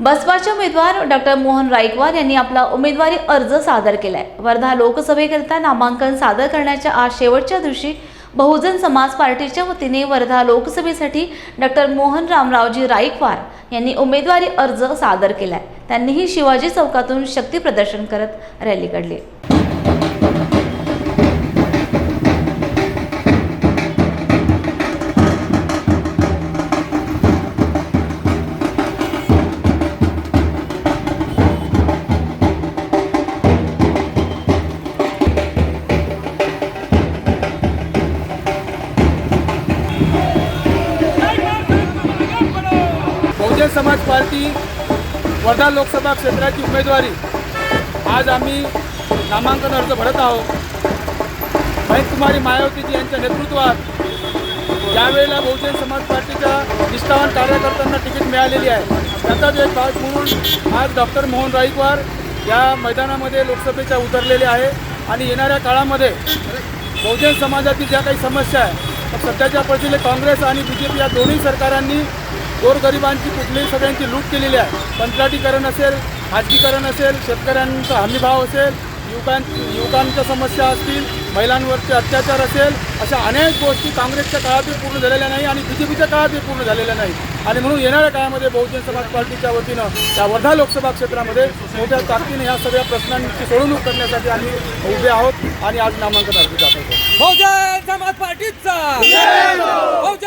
बसपाचे उमेदवार डॉक्टर मोहन रायकवार यांनी आपला उमेदवारी अर्ज सादर केलाय. वर्धा लोकसभेकरिता नामांकन सादर करण्याच्या आज शेवटच्या दिवशी बहुजन समाज पार्टीच्या वतीने वर्धा लोकसभेसाठी डॉक्टर मोहन रामरावजी रायकवार यांनी उमेदवारी अर्ज सादर केलाय. त्यांनीही शिवाजी चौकातून शक्ती प्रदर्शन करत रॅली काढली. बहुजन समाज पार्टी वर्धा लोकसभा क्षेत्राची उमेदवारी. आज आम्ही नामांकन अर्ज भरत आहोत. महेशकुमारी मायावतीजी यांच्या नेतृत्वात यावेळेला बहुजन समाज पार्टीच्या निष्ठावान कार्यकर्त्यांना तिकीट मिळालेली आहे. त्याचाच एक भाग म्हणून आज डॉक्टर मोहन राईकवार या मैदानामध्ये लोकसभेच्या उतरलेले आहे आणि येणाऱ्या काळामध्ये बहुजन समाजातील ज्या काही समस्या आहे सध्याच्या परिस्थितीत काँग्रेस आणि बी जे पी या दोन्ही सरकारांनी गोरगरिबांची कुठलीही सगळ्यांची लूट केलेली आहे. कंत्राटीकरण असेल खाजगीकरण असेल शेतकऱ्यांचा हमीभाव असेल युवकां युवकांच्या समस्या असतील महिलांवरचे अत्याचार असेल अशा अनेक गोष्टी काँग्रेसच्या काळातही पूर्ण झालेल्या नाही आणि बी जे पीच्या काळातही पूर्ण झालेल्या नाही. आणि म्हणून येणाऱ्या काळामध्ये बहुजन समाज पार्टीच्या वतीनं या वर्धा लोकसभा क्षेत्रामध्ये मोठ्या ताकदीने ह्या सगळ्या प्रश्नांची सोडवणूक करण्यासाठी आम्ही उभे आहोत आणि आज नामांकन अर्ज दाखल करतो. बहुजन समाज पार्टीचा! बहुजन